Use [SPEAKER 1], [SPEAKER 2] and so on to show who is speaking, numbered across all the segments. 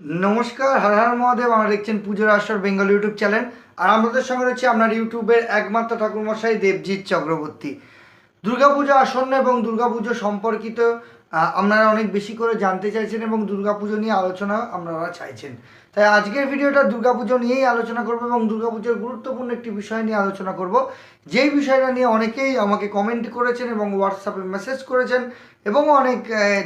[SPEAKER 1] নমস্কার, হর হর মহাদেব, আমরা দেখছেন পুজোর আসর বেঙ্গল ইউটিউব চ্যানেল। আর আমাদের সঙ্গে রয়েছে আপনার ইউটিউবের একমাত্র ঠাকুরমশাই দেবজিৎ চক্রবর্তী। দুর্গাপুজো আসন্ন এবং দুর্গাপুজো সম্পর্কিত আপনারা অনেক বেশি করে জানতে চাইছেন এবং দুর্গাপুজো নিয়ে আলোচনা আপনারা চাইছেন। তাই আজকের ভিডিওটা দুর্গাপুজো নিয়েই আলোচনা করব এবং দুর্গাপুজোর গুরুত্বপূর্ণ একটি বিষয় নিয়ে আলোচনা করব। যেই বিষয়টা নিয়ে অনেকেই আমাকে কমেন্ট করেছেন এবং হোয়াটসঅ্যাপে মেসেজ করেছেন এবং অনেক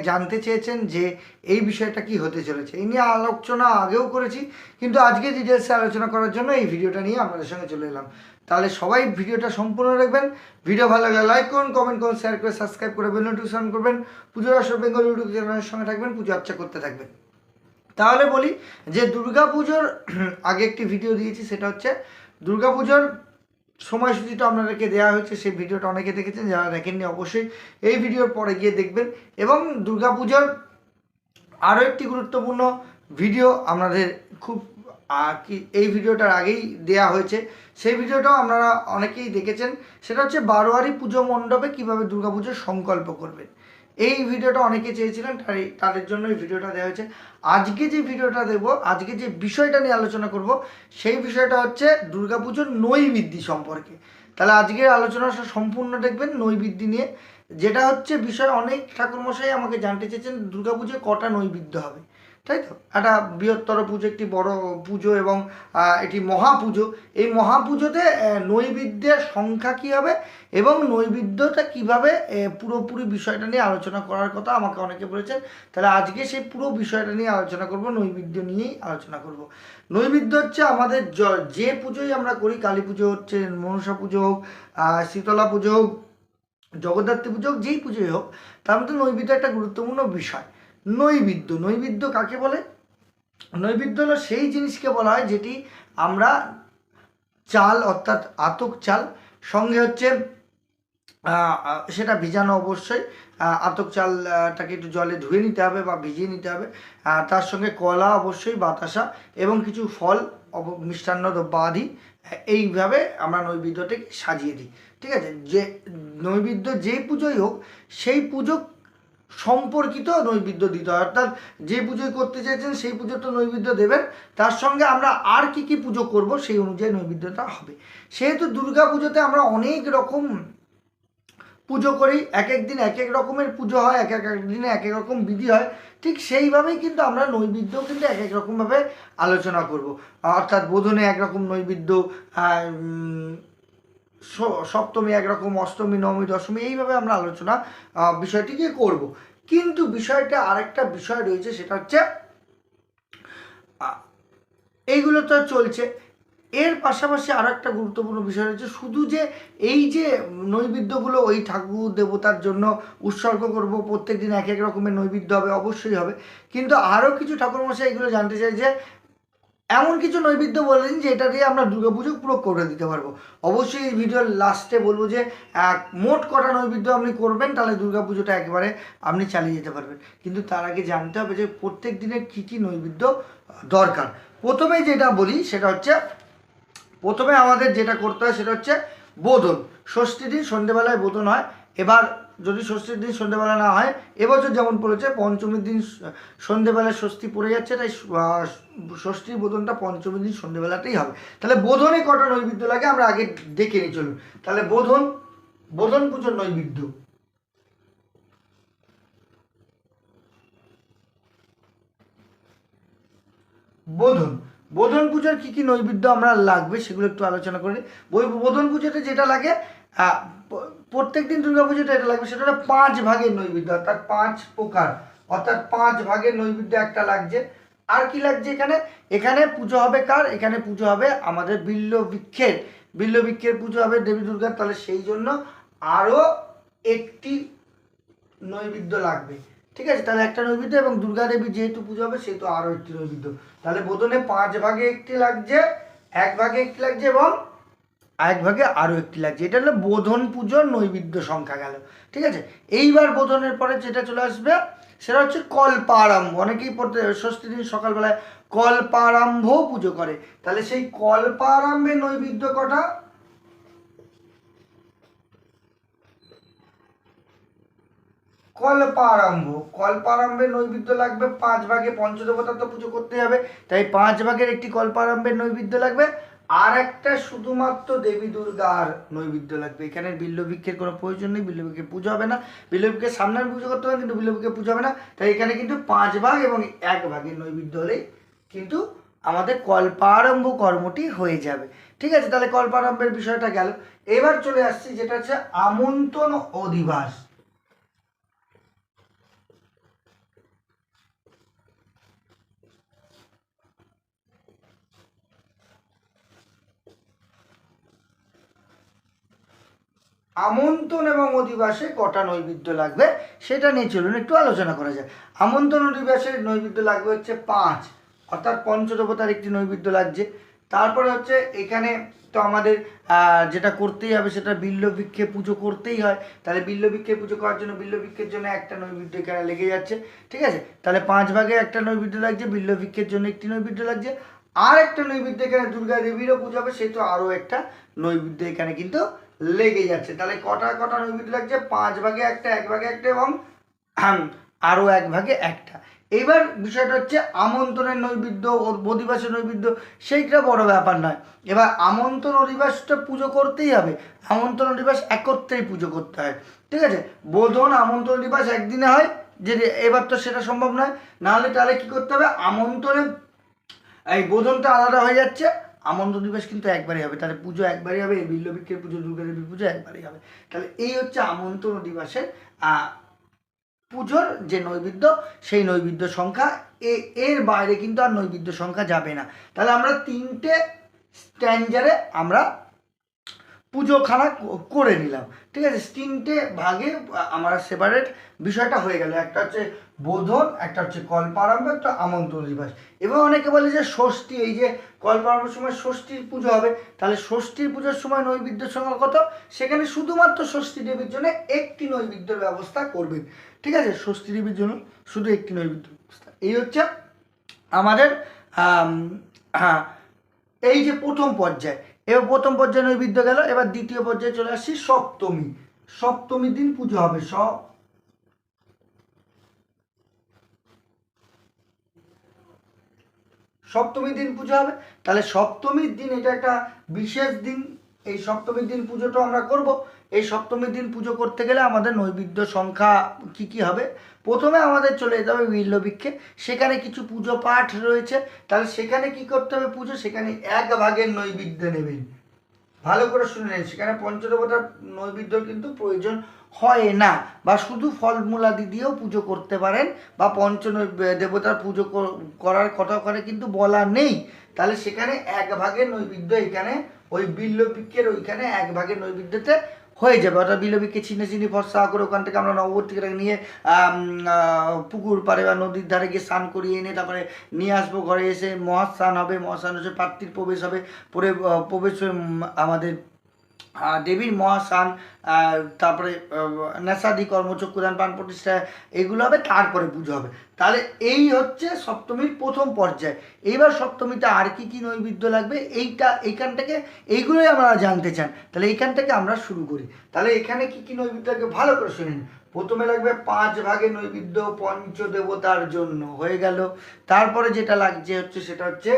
[SPEAKER 1] জানতে চেয়েছেন যে এই বিষয়টা কি হতে চলেছে। এই নিয়ে আলোচনা আগেও করেছি, কিন্তু আজকে ডিটেলসে আলোচনা করার জন্য এই ভিডিওটা নিয়ে আপনাদের সঙ্গে চলে এলাম। তাহলে সবাই ভিডিওটা সম্পূর্ণ দেখবেন, ভিডিও ভালো লাগলে লাইক করুন কমেন্ট করুন শেয়ার করে সাবস্ক্রাইব করে বেল নোটিফিকেশন করবেন, পুজোর আসর বেঙ্গল ইউটিউব চ্যানেলের সঙ্গে থাকবেন, পুজো আর্চা করতে থাকবেন। তাহলে বলি যে দুর্গাপুজোর, আগে একটি ভিডিও দিয়েছি, সেটা হচ্ছে দুর্গাপুজোর সময়সূচিটা আপনাদেরকে দেওয়া হয়েছে, সেই ভিডিওটা অনেকে দেখেছেন, যারা দেখেননি অবশ্যই এই ভিডিওর পরে গিয়ে দেখবেন। এবং দুর্গাপুজোর আরও একটি গুরুত্বপূর্ণ ভিডিও আপনাদের খুব কি, এই ভিডিওটার আগেই দেয়া হয়েছে। সেই ভিডিওটাও আপনারা অনেকেই দেখেছেন। সেটা হচ্ছে বারোয়ারি পুজো মণ্ডপে কীভাবে দুর্গাপুজোর সংকল্প করবেন। এই ভিডিওটা অনেকে চেয়েছিলেন, তাই তাদের জন্য এই ভিডিওটা দেওয়া হয়েছে। আজকে যে ভিডিওটা দেব, আজকে যে বিষয়টা নিয়ে আলোচনা করব, সেই বিষয়টা হচ্ছে দুর্গাপুজোর নৈবিদ্ধি সম্পর্কে। তাহলে আজকের আলোচনা সম্পূর্ণ দেখবেন নৈবিদ্ধি নিয়ে। যেটা হচ্ছে বিষয়, অনেক ঠাকুরমশাই আমাকে জানতে চেয়েছেন দুর্গাপুজোয় কটা নৈবিদ্য হবে। তাই তো একটা বৃহত্তর পুজো, একটি বড় পুজো এবং এটি মহাপুজো। এই মহাপুজোতে নৈবেদ্যের সংখ্যা কী হবে এবং নৈবেদ্যটা কীভাবে পুরোপুরি বিষয়টা নিয়ে আলোচনা করার কথা আমাকে অনেকে বলেছেন। তাহলে আজকে সেই পুরো বিষয়টা নিয়ে আলোচনা করব, নৈবেদ্য নিয়েই আলোচনা করব। নৈবেদ্য হচ্ছে আমাদের যে পুজোই আমরা করি, কালী পুজো হচ্ছে মনসা পুজো হোক শীতলা পুজো হোক, জগদ্ধাত্রী পুজো হোক, যেই পুজোই হোক, তার মধ্যে নৈবেদ্য একটা গুরুত্বপূর্ণ বিষয়। নৈবেদ্য। নৈবিদ্য কাকে বলে? নৈবিদ্য হলো সেই জিনিসকে বলা হয় যেটি আমরা চাল, অর্থাৎ আতক চাল, সঙ্গে হচ্ছে সেটা ভিজানো অবশ্যই। আতক চালটাকে একটু জলে ধুয়ে নিতে হবে বা ভিজিয়ে নিতে হবে। তার সঙ্গে কলা অবশ্যই, বাতাসা এবং কিছু ফল মিষ্টান্ন দ্রব্য আদি এইভাবে আমরা নৈবেদ্যটাকে সাজিয়ে দিই। ঠিক আছে? যে, নৈবেদ্য যেই পুজোই হোক, সেই পুজো সম্পর্কিত নৈবেদ্য দিতে হয়। অর্থাৎ যে পুজোই করতে চাইছেন, সেই পুজো তো নৈবেদ্য দেবেন। তার সঙ্গে আমরা আর কি কি পুজো করব, সেই অনুযায়ী নৈবেদ্যটা হবে। সেহেতু দুর্গা পুজোতে আমরা অনেক রকম পুজো করি। এক এক দিন এক এক রকমের পুজো হয়, এক এক দিনে এক এক রকম বিধি হয়। ঠিক সেইভাবেই কিন্তু আমরা নৈবেদ্যও কিন্তু এক এক রকমভাবে আলোচনা করব। অর্থাৎ বোধনে একরকম নৈবেদ্য সপ্তমী একরকম, অষ্টমী, নবমী, দশমী, এইভাবে আমরা আলোচনা বিষয়টিকে করব। কিন্তু বিষয়টা আরেকটা বিষয় রয়েছে, সেটা হচ্ছে এইগুলো তো চলছে। এর পাশাপাশি আরও একটা গুরুত্বপূর্ণ বিষয় রয়েছে, শুধু যে এই যে নৈবেদ্যগুলো ওই ঠাকুর দেবতার জন্য উৎসর্গ করব প্রত্যেক দিন এক এক রকমের নৈবেদ্য হবে, অবশ্যই হবে। কিন্তু আরও কিছু ঠাকুরমশাই এগুলো জানতে চাই যে এমন কিছু নৈবেদ্য বললেন যে এটা দিয়ে আমরা দুর্গাপুজো পুরো করে দিতে পারব। অবশ্যই এই ভিডিওর লাস্টে বলব যে আহ, মোট কটা নৈবেদ্য আপনি করবেন তাহলে দুর্গাপুজোটা একেবারে আপনি চালিয়ে যেতে পারবেন। কিন্তু তার আগে জানতে হবে যে প্রত্যেক দিনের কী কী নৈবেদ্য দরকার। প্রথমে যেটা বলি সেটা হচ্ছে প্রথমে আমাদের যেটা করতে হয় সেটা হচ্ছে বোধন। ষষ্ঠী দিন সন্ধেবেলায় বোধন হয়। এবার যদি ষষ্ঠীর দিন সন্ধ্যেবেলা না হয়, এবছর যেমন পড়েছে, পঞ্চমীর দিন স- সন্ধেবেলায় ষষ্ঠী পড়ে যাচ্ছে, তাই ষষ্ঠীর বোধনটা পঞ্চমীর দিন সন্ধ্যেবেলাতেই হবে। তাহলে বোধনে কটা নৈবেদ্য লাগে আমরা আগে দেখে নিই, চলুন। তাহলে বোধন বোধন পুজোর নৈবেদ্য। বোধন বোধন পুজোর কী কী নৈবেদ্য আমরা লাগবে সেগুলো একটু আলোচনা করে। বই বোধন পুজোতে যেটা লাগে প্রত্যেক দিন দুর্গা পুজোতে এটা লাগবে, সেটা পাঁচ ভাগের নৈবেদ্য, অর্থাৎ পাঁচ প্রকার, অর্থাৎ পাঁচ ভাগের নৈবেদ্য একটা লাগছে। আর কি লাগছে এখানে? এখানে পুজো হবে কার? এখানে পুজো হবে আমাদের বিল্ল বৃক্ষের। বিল্ল বৃক্ষের পুজো হবে দেবী দুর্গার, তাহলে সেই জন্য আরও একটি নৈবেদ্য লাগবে। ঠিক আছে? তাহলে একটা নৈবেদ্য এবং দুর্গা দেবী যেহেতু পুজো হবে, সেহেতু আরও একটি নৈবেদ্য। তাহলে বোধনে পাঁচ ভাগে একটি লাগছে, এক ভাগে একটি লাগছে এবং এক ভাগে আরও একটি লাগছে। এটা হলো বোধন পুজোর নৈবেদ্য সংখ্যা গেল। ঠিক আছে? এইবার বোধনের পরে যেটা চলে আসবে, সেটা হচ্ছে কল্পারম্ভ অনেকেই পড়তে, ষষ্ঠী দিন সকালবেলায় কল্পারম্ভ পুজো করে। তাহলে সেই কল্পারম্ভে নৈবেদ্য কটা? কল্পারম্ভ কল্পারম্ভের নৈবেদ্য লাগবে পাঁচ ভাগে। পঞ্চদেবতা তো পুজো করতে হবে। তাই পাঁচ ভাগের একটি কল্পারম্ভের নৈবেদ্য লাগবে। আর একটা শুধুমাত্র দেবী দুর্গার নৈবেদ্য লাগবে। এখানে বিল্লবৃক্ষের কোনো প্রয়োজন নেই বিল্লবৃক্ষের পুজো হবে না। বিল্লবৃক্ষের সামনে পুজো করতে হবে, কিন্তু বিল্লবৃক্ষের পুজো হবে না। তাই এখানে কিন্তু পাঁচ ভাগ এবং এক ভাগের নৈবেদ্য হলেই কিন্তু আমাদের কল্পারম্ভ কর্মটি হয়ে যাবে। ঠিক আছে, তাহলে কল্পারম্ভের বিষয়টা গেল। এবার চলে আসছি, যেটা হচ্ছে আমন্ত্রণ অধিবাস। আমন্ত্রণ এবং অধিবাসে কটা নৈবেদ্য লাগবে সেটা নিয়ে চলুন, একটু আলোচনা করা যায় আমন্ত্রণ অধিবাসের নৈবেদ্য লাগবে হচ্ছে পাঁচ, অর্থাৎ পঞ্চদেবতার একটি নৈবেদ্য লাগছে। তারপরে হচ্ছে এখানে তো আমাদের যেটা করতেই হবে সেটা বিল্লবৃক্ষে পুজো করতেই হয়। তাহলে বিল্লবৃক্ষে পুজো করার জন্য বিল্লবৃক্ষের জন্য একটা নৈবেদ্য এখানে লেগে যাচ্ছে। ঠিক আছে? তাহলে পাঁচ ভাগে একটা নৈবেদ্য লাগছে বিল্লবৃক্ষের জন্য একটি নৈবেদ্য লাগছে। আর একটা নৈবেদ্য এখানে দুর্গা দেবীরও পুজো হবে সেই তো আরও একটা নৈবেদ্য এখানে কিন্তু লেগে যাচ্ছে। তাহলে কটা কটা নৈবেদ্য লাগছে? পাঁচ ভাগে একটা, এক ভাগে একটা এবং আরও এক ভাগে একটা। এইবার বিষয়টা হচ্ছে আমন্ত্রণের নৈবেদ্য ও- অধিবাসের নৈবেদ্য, সেইটা বড় ব্যাপার নয়। এবার আমন্ত্রণ অধিবাসটা পুজো করতেই হবে। আমন্ত্রণ অধিবাস একত্রেই পুজো করতে হয়। ঠিক আছে? বোধন আমন্ত্রণ দিবস একদিনে হয়, যে এবার তো সেটা সম্ভব নয়। নাহলে তাহলে কি করতে হবে? আমন্ত্রণে এই বোধনটা আলাদা হয়ে যাচ্ছে। আমন্ত্রণ দিবস কিন্তু একবারই হবে। তাহলে পুজো একবারই হবে বিল্লবৃক্ষের পুজো দুর্গাদেবীর পুজো একবারই হবে। তাহলে এই হচ্ছে আমন্ত্রণ দিবসের পুজোর যে নৈবেদ্য, সেই নৈবেদ্য সংখ্যা। এ, এর বাইরে কিন্তু আর নৈবেদ্য সংখ্যা যাবে না। তাহলে আমরা তিনটে স্ট্যান্ডারে আমরা পুজোখানা করে নিলাম। ঠিক আছে? তিনটে ভাগে আমরা সেপারেট বিষয়টা হয়ে গেল। একটা হচ্ছে বোধন, একটা হচ্ছে কল্পারম্ভ, একটা আমন্ত্রণ দিবস এবং অনেকে বলে যে ষষ্ঠী, এই যে কল্পারম্ভের সময় ষষ্ঠীর পুজো হবে, তাহলে ষষ্ঠীর পুজোর সময় নৈবেদ্য সংখ্যা কত? সেখানে শুধুমাত্র ষষ্ঠী দেবীর জন্য একটি নৈবেদ্যের ব্যবস্থা করবেন ঠিক আছে? ষষ্ঠী দেবীর জন্য শুধু একটি নৈবেদ্য ব্যবস্থা। এই হচ্ছে আমাদের হ্যাঁ এই যে প্রথম পর্যায়। এবার প্রথম পর্যায়ে নৈবেদ্য গেল, এবার দ্বিতীয় পর্যায়ে চলে আসছি সপ্তমী। সপ্তমীর দিন পুজো হবে। সব সপ্তমীর দিন পুজো হবে। তাহলে সপ্তমীর দিন এটা একটা বিশেষ দিন। এই সপ্তমীর দিন পুজোটা আমরা করব। এই সপ্তমীর দিন পুজো করতে গেলে আমাদের নৈবেদ্য সংখ্যা কি কি হবে? প্রথমে আমাদের চলে যেতে হবে বিল্লবৃক্ষে সেখানে কিছু পুজো পাঠ রয়েছে। তাহলে সেখানে কি করতে হবে পুজো? সেখানে এক ভাগের নৈবেদ্য নেবেন। ভালো করে শুনে নেন। সেখানে পঞ্চদেবতার নৈবেদ্য কিন্তু প্রয়োজন হয় না। বা শুধু ফলমূলাদি দিয়েও পুজো করতে পারেন বা পঞ্চ দেবতার পুজো করার কথা ওখানে কিন্তু বলা নেই। তাহলে সেখানে এক ভাগের নৈবেদ্য এখানে, ওই বিল্লবৃক্ষের ওইখানে এক ভাগের নৈবেদ্যতে হয়ে যাবে। অর্থাৎ বিলবিকে চিনে চিনি ফর্সা করে ওখান থেকে আমরা নববর্তীকে নিয়ে পুকুর পাড়ে বা নদীর ধারে গিয়ে স্নান করিয়ে এনে তারপরে নিয়ে আসব। ঘরে এসে মহাস্নান হবে, মহাস্নান হচ্ছে পাত্রীর প্রবেশ হবে। পরে প্রবেশ আমাদের দেবীর মহাস্নান তারপরে নেশাদি কর্মচক্ষুদান পান প্রতিষ্ঠা, এগুলো হবে। তারপরে পুজো হবে। তাহলে এই হচ্ছে সপ্তমীর প্রথম পর্যায়। এইবার সপ্তমীতে আর কি কি নৈবেদ্য লাগবে? এইটা এইখান থেকে এইগুলোই আমরা জানতে চান। তাহলে এইখান থেকে আমরা শুরু করি। তাহলে এখানে কি কি নৈবেদ্য লাগবে? ভালো করে শুনে নিন। প্রথমে লাগবে পাঁচ ভাগে নৈবেদ্য পঞ্চদেবতার জন্য। হয়ে গেল। তারপরে যেটা লাগছে হচ্ছে, সেটা হচ্ছে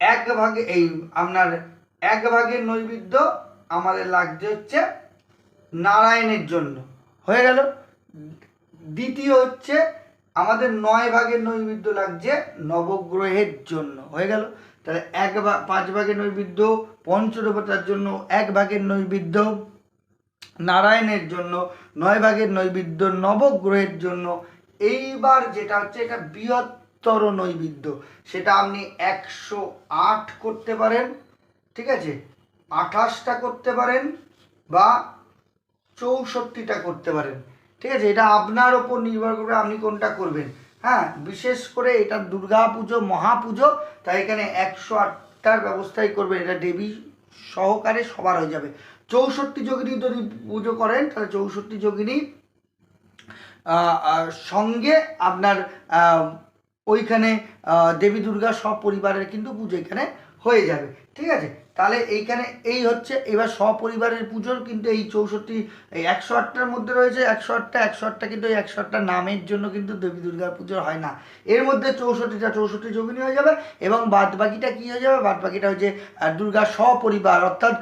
[SPEAKER 1] এক ভাগে, এই আপনার এক ভাগের নৈবেদ্য আমাদের লাগছে হচ্ছে নারায়ণের জন্য। হয়ে গেল? দ্বিতীয় হচ্ছে আমাদের নয় ভাগের নৈবেদ্য লাগছে নবগ্রহের জন্য। হয়ে গেল? তাহলে এক ভাগ পাঁচ ভাগের নৈবেদ্য পঞ্চদেবতার জন্য এক ভাগের নৈবেদ্য নারায়ণের জন্য নয় ভাগের নৈবেদ্য নবগ্রহের জন্য। এইবার যেটা হচ্ছে এটা বৃহত্তর নৈবেদ্য সেটা আপনি একশো আট করতে পারেন, ঠিক আছে? আঠাশটা করতে পারেন বা চৌষট্টিটা করতে পারেন। ঠিক আছে? এটা আপনার ওপর নির্ভর করবে আপনি কোনটা করবেন। হ্যাঁ? বিশেষ করে এটা দুর্গা পুজো মহাপুজো, তাই এখানে একশো আটটার ব্যবস্থাই করবেন। এটা দেবী সহকারে সবার হয়ে যাবে। চৌষট্টি যোগিনী যদি পুজো করেন, তাহলে চৌষট্টি যোগিনী সঙ্গে আপনার ওইখানে দেবী দুর্গা সব পরিবারের কিন্তু পুজো এখানে হয়ে যাবে। ঠিক আছে? তাহলে এইখানে এই হচ্ছে, এবার সপরিবারের পুজোর কিন্তু এই চৌষট্টি, এই একশো আটটার মধ্যে রয়েছে, একশো আটটা একশো আটটা কিন্তু এই একশো আটটা নামের জন্য কিন্তু দেবী দুর্গার পুজো হয় না। এর মধ্যে চৌষট্টিটা চৌষট্টি যোগিনী হয়ে যাবে এবং বাদ বাকিটা কী হয়ে যাবে? বাদ বাকিটা হচ্ছে দুর্গা সপরিবার, অর্থাৎ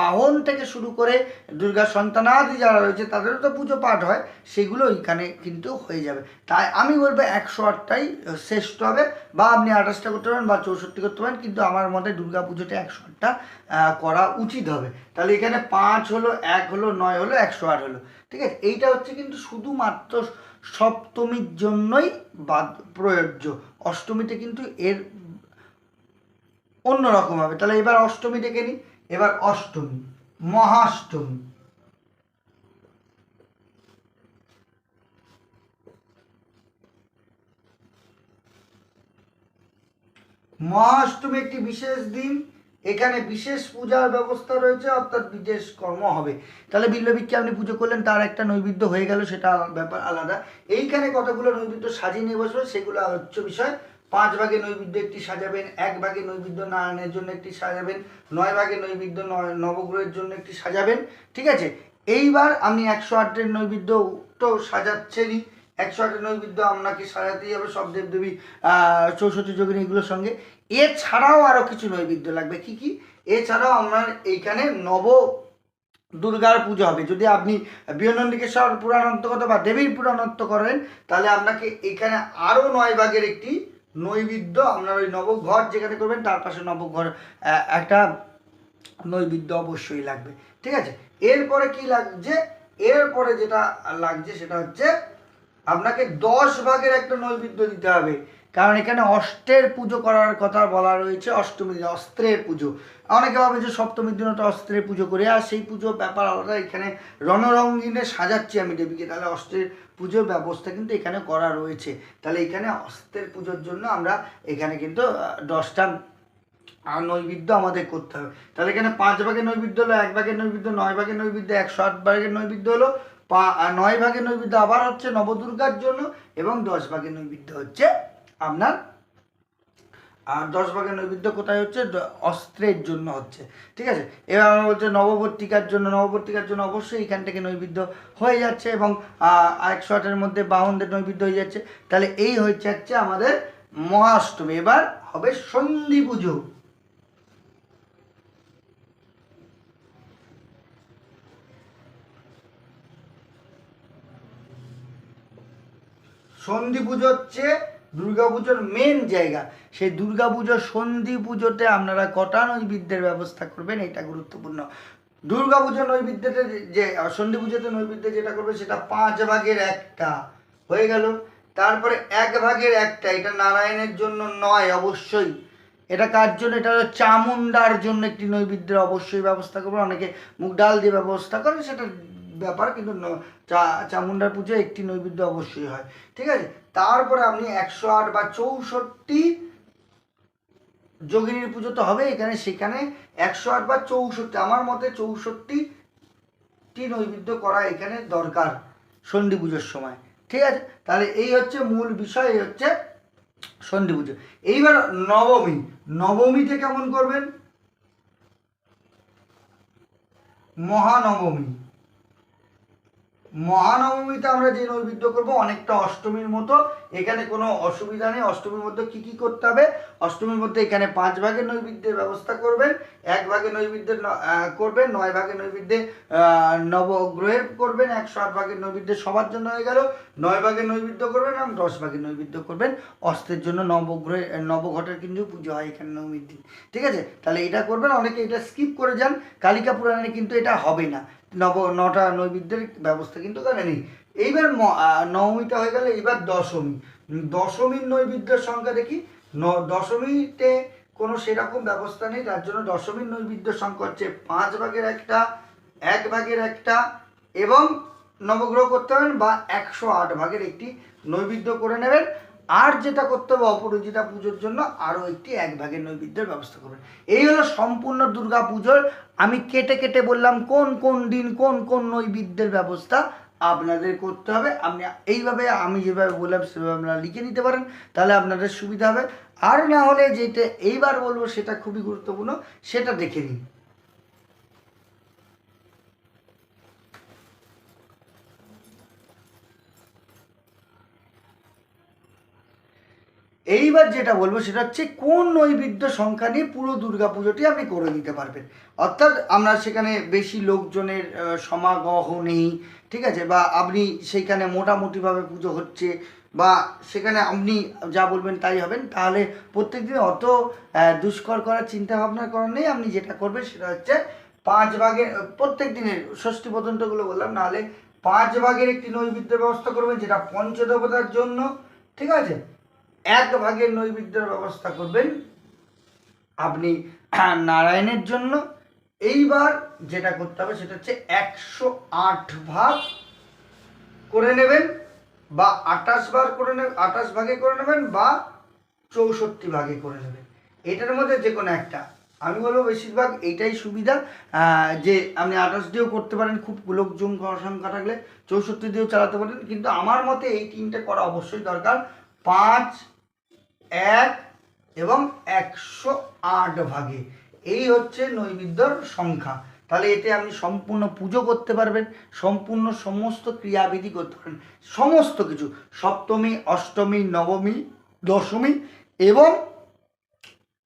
[SPEAKER 1] বাহন থেকে শুরু করে দুর্গা সন্তানাদি যারা রয়েছে তাদেরও তো পুজো পাঠ হয়, সেগুলো এখানে কিন্তু হয়ে যাবে। তাই আমি বলব একশো আটটাই শ্রেষ্ঠ হবে, বা আপনি আঠাশটা করতে পারেন বা চৌষট্টি করতে পারেন, কিন্তু আমার মতে দুর্গা পুজোটা একশো আটটা করা উচিত হবে। তাহলে এখানে পাঁচ হলো, এক হলো, নয় হলো, একশো আট হলো। ঠিক আছে? এইটা হচ্ছে কিন্তু শুধুমাত্র সপ্তমীর জন্যই বাদ, প্রযোজ্য। অষ্টমীতে কিন্তু এর অন্যরকম হবে। তাহলে এবার অষ্টমী ডেকে নিই। এবার অষ্টমী, মহাষ্টমী। মহাষ্টমী একটি বিশেষ দিন। এখানে বিশেষ পূজার ব্যবস্থা রয়েছে, অর্থাৎ বিশেষ কর্ম হবে। তাহলে বিল্লবীক্ষে আপনি পুজো করলেন, তার একটা নৈবেদ্য হয়ে গেল, সেটা ব্যাপার আলাদা। এইখানে কতগুলো নৈবেদ্য সাজিয়ে নিয়ে বসবে সেগুলো হচ্ছে বিষয়। পাঁচ ভাগে নৈবেদ্য একটি সাজাবেন, এক ভাগে নৈবেদ্য নারায়ণের জন্য একটি সাজাবেন, নয় ভাগে নৈবেদ্য নবগ্রহের জন্য একটি সাজাবেন, ঠিক আছে? এইবার আপনি একশো আটের নৈবেদ্য তো সাজাচ্ছেনই। একশো আটের নৈবেদ্য আপনাকে সাজাতেই হবে? সব দেবদেবী চৌষট্টি যোগিনী এগুলোর সঙ্গে। এছাড়াও আরও কিছু নৈবেদ্য লাগবে। কি কি? এছাড়াও আপনার এইখানে নব দুর্গার পুজো হবে। যদি আপনি বিয়নন্দিকেশ্বর পুরাণান্তগত বা দেবীর পুরাণত্ব করেন, তাহলে আপনাকে এখানে আরও নয় ভাগের একটি নৈবেদ্য আপনার ওই নবঘর যেখানে করবেন, তার পাশে নবঘর একটা নৈবেদ্য অবশ্যই লাগবে। ঠিক আছে? এরপরে কি লাগছে? এরপরে যেটা লাগছে সেটা হচ্ছে আপনাকে দশ ভাগের একটা নৈবেদ্য দিতে হবে। কারণ এখানে অষ্টের পুজো করার কথা বলা রয়েছে, অষ্টমী দিনে, অস্ত্রের পুজো। অনেকে ভাবে যে সপ্তমীর দিনে তো অস্ত্রের পুজো করে, আর সেই পুজো ব্যাপার আলাদা। এখানে রণরঙ্গিনে সাজাচ্ছি আমি দেবীকে, তাহলে অস্ত্রের পুজোর ব্যবস্থা কিন্তু এখানে করা রয়েছে। তাহলে এখানে অস্ত্রের পুজোর জন্য আমরা এখানে কিন্তু দশটা আর নৈবেদ্য আমাদের করতে হবে। তাহলে এখানে পাঁচ ভাগের নৈবেদ্য হলো, এক ভাগের নৈবেদ্য, নয় ভাগের নৈবেদ্য, একশো আট ভাগের নৈবেদ্য হলো পা নয় ভাগের নৈবেদ্য আবার হচ্ছে নবদুর্গার জন্য এবং দশ ভাগে নৈবেদ্য হচ্ছে আপনার, আর দশ ভাগের নৈবেদ্য কোথায় হচ্ছে? অস্ত্রের জন্য হচ্ছে। ঠিক আছে? এবার আমরা বলছে নববর্তিকার জন্য নববর্তিকার জন্য অবশ্যই এখান থেকে নৈবেদ্য হয়ে যাচ্ছে এবং একশো আটের মধ্যে বাহনদের নৈবেদ্য হয়ে যাচ্ছে। তাহলে এই হচ্ছে হচ্ছে আমাদের মহাষ্টমী। এবার হবে সন্ধি পুজো। সন্ধি পুজো হচ্ছে দুর্গা পুজোর মেন জায়গা। সেই দুর্গা পুজোর সন্ধি পুজোতে আপনারা কটা নৈবেদ্যের ব্যবস্থা করবেন এটা গুরুত্বপূর্ণ। দুর্গা পুজোর নৈবেদ্যতে যে- যে সন্ধি পুজোতে নৈবেদ্য যেটা করবে সেটা পাঁচ ভাগের একটা। হয়ে গেল। তারপরে এক ভাগের একটা, এটা নারায়ণের জন্য নয় অবশ্যই। এটা কার জন্য? এটা হলো চামুন্ডার জন্য একটি নৈবেদ্যের অবশ্যই ব্যবস্থা করবে। অনেকে মুগ ডাল দিয়ে ব্যবস্থা করে সেটা ব্যাপার, কিন্তু চা- চামুন্ডার পুজো একটি নৈবেদ্য অবশ্যই হয়। ঠিক আছে? তারপরে আপনি একশো আট বা চৌষট্টি যোগিনীর পুজো তো হবে এখানে, সেখানে একশো আট বা চৌষট্টি, আমার মতে চৌষট্টিটি নৈবেদ্য করা এখানে দরকার সন্ধি পুজোর সময়। ঠিক আছে? তাহলে এই হচ্ছে মূল বিষয়, এই হচ্ছে সন্ধি পুজো। এইবার নবমী। নবমীতে কেমন করবেন? মহানবমী। মহানবমীতে আমরা যে নৈবেদ্য করব অনেকটা অষ্টমীর মতো এখানে কোনো অসুবিধা নেই। অষ্টমীর মধ্যে কি কি করতে হবে? অষ্টমীর মধ্যে এখানে পাঁচ ভাগের নৈবেদ্যের ব্যবস্থা করবেন। এক ভাগে নৈবেদ্যের করবেন, নয় ভাগে নৈবেদ্যে নবগ্রহের করবেন, একশো আট ভাগের নৈবেদ্য সবার জন্য হয়ে গেল। নয় ভাগের নৈবেদ্য করবেন এবং দশ ভাগের নৈবেদ্য করবেন। অস্ত্রের জন্য নবগ্রহে, নবঘটের কিন্তু পুজো হয় এখানে নবমীর দিন ঠিক আছে? তাহলে এটা করবেন। অনেকে এটা স্কিপ করে যান। কালিকা পুরাণে কিন্তু এটা হবে না। নব, নটা নৈবেদ্যের ব্যবস্থা কিন্তু এখানে নেই। এইবার নবমীটা হয়ে গেলে, এইবার দশমী। দশমীর নৈবেদ্যের সংখ্যা দেখি, ন- দশমীতে কোনো সেরকম ব্যবস্থা নেই, তার জন্য দশমীর নৈবেদ্য সংখ্যা হচ্ছে পাঁচ ভাগের একটা, এক ভাগের একটা এবং নবগ্রহ করতে হবেন বা একশো আট ভাগের একটি নৈবেদ্য করে নেবেন। আর যেটা করতে হবে অপরাজিতা পুজোর জন্য, আরও একটি এক ভাগের নৈবেদ্যের ব্যবস্থা করবেন। এই হলো সম্পূর্ণ দুর্গা পুজোর আমি কেটে কেটে বললাম কোন কোন দিন কোন কোন নৈবেদ্যের ব্যবস্থা আপনাদের করতে হবে। আপনি এইভাবে, আমি যেভাবে বললাম, সেভাবে আপনারা লিখে নিতে পারেন। তাহলে আপনাদের সুবিধা হবে। আর না হলে যেটা এইবার বলব, সেটা খুবই গুরুত্বপূর্ণ, সেটা দেখে নিন। এইবার যেটা বলব সেটা হচ্ছে কোন নৈবেদ্য সংখ্যা নিয়ে পুরো দুর্গা পুজোটি আপনি করে দিতে পারবেন। অর্থাৎ আমরা সেখানে বেশি লোকজনের সমাগহ নেই, ঠিক আছে? বা আপনি সেইখানে মোটামুটিভাবে পুজো হচ্ছে বা সেখানে আপনি যা বলবেন তাই হবেন। তাহলে প্রত্যেক দিন অত দুষ্কর করার চিন্তা ভাবনা করার নেই। আপনি যেটা করবেন সেটা হচ্ছে পাঁচ ভাগের প্রত্যেক দিনের ষষ্ঠী পর্যন্তগুলো বললাম। নাহলে পাঁচ ভাগের একটি নৈবিদ্য ব্যবস্থা করবেন যেটা পঞ্চদেবতার জন্য, ঠিক আছে? এক ভাগের নৈবেদ্যের ব্যবস্থা করবেন আপনি নারায়ণের জন্য। এইবার যেটা করতে হবে সেটা হচ্ছে একশো আট ভাগ করে নেবেন বা আঠাশ বার করে নেবেন, আঠাশ ভাগে করে নেবেন বা চৌষট্টি ভাগে করে নেবেন। এটার মধ্যে যে কোনো একটা। আমি বলব বেশিরভাগ এইটাই সুবিধা যে আপনি আঠাশ দিয়েও করতে পারেন, খুব লোকজন সংখ্যা থাকলে চৌষট্টি দিয়েও চালাতে পারেন। কিন্তু আমার মতে এই তিনটে করা অবশ্যই দরকার। পাঁচ এক এবং একশো আট ভাগে। এই হচ্ছে নৈবিদ্যর সংখ্যা। তাহলে এতে আপনি সম্পূর্ণ পুজো করতে পারবেন, সম্পূর্ণ সমস্ত ক্রিয়াবিধি করতে পারবেন। সমস্ত কিছু, সপ্তমী, অষ্টমী, নবমী, দশমী এবং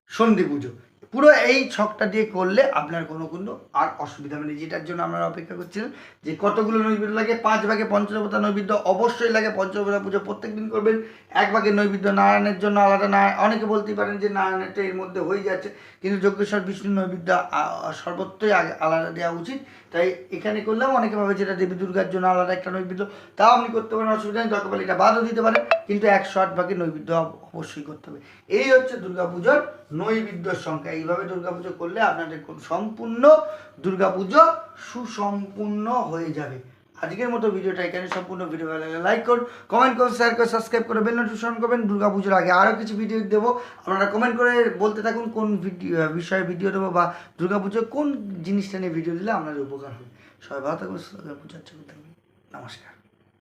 [SPEAKER 1] সন্ধি পুজো। পুরো এই ছকটা দিয়ে করলে আপনার কোনো কোনো আর অসুবিধা হবে না। যেটার জন্য আপনারা অপেক্ষা করছিলেন যে কতগুলো নৈবেদ্য লাগে, পাঁচ ভাগে পঞ্চদেবতা নৈবেদ্য অবশ্যই লাগে। পঞ্চদেবতা পুজো প্রত্যেক দিন করবেন। এক ভাগে নৈবেদ্য নারায়ণের জন্য আলাদা না অনেকে বলতেই পারেন যে নারায়ণেরটা এর মধ্যে হয়ে যাচ্ছে, কিন্তু যজ্ঞেশ্বর বিষ্ণু নৈবেদ্য সর্বত্রই আলাদা দেওয়া উচিত। তাই এখানে করলেও অনেকে ভাবে যেটা দেবী দুর্গার জন্য আলাদা একটা নৈবেদ্য। তাও আপনি করতে পারেন, অসুবিধা নেই। দরকার এটা বাদও দিতে পারেন, কিন্তু একশো আট ভাগে নৈবেদ্য অবশ্যই করতে হবে। এই হচ্ছে দুর্গাপুজোর নৈবেদ্যর সংখ্যা। এইভাবে দুর্গাপুজো করলে আপনাদের সম্পূর্ণ দুর্গাপুজো সুসম্পূর্ণ হয়ে যাবে। আজকের মতো ভিডিওটা এখানে সম্পূর্ণ। ভিডিও ভালো লাগলে লাইক করুন কমেন্ট করুন শেয়ার করে সাবস্ক্রাইব করে বেল নোটিফিকেশন করবেন। দুর্গাপুজোর আগে আরও কিছু ভিডিও দেবো। আপনারা কমেন্ট করে বলতে থাকুন কোন ভিডিও বিষয়ে ভিডিও দেবো বা দুর্গাপুজোর কোন জিনিসটা নিয়ে ভিডিও দিলে আপনাদের উপকার হবে। সবাই ভালো থাকবেন, পূজা করতে থাকবেন। নমস্কার।